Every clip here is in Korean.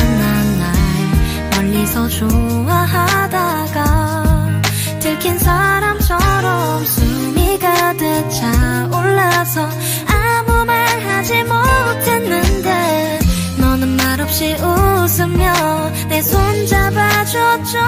만난 날 멀리서 좋아하다가 들킨 사람처럼 숨이 가득 차올라서 아무 말 하지 못했는데 너는 말없이 웃으며 내 손 잡아줬죠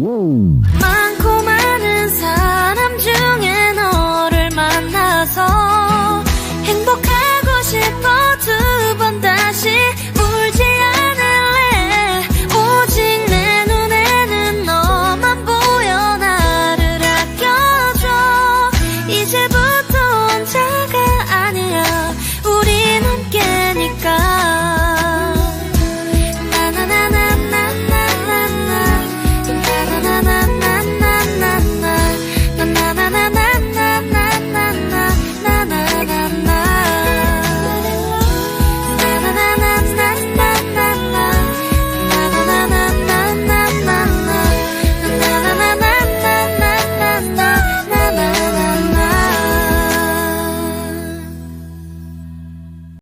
Whoa.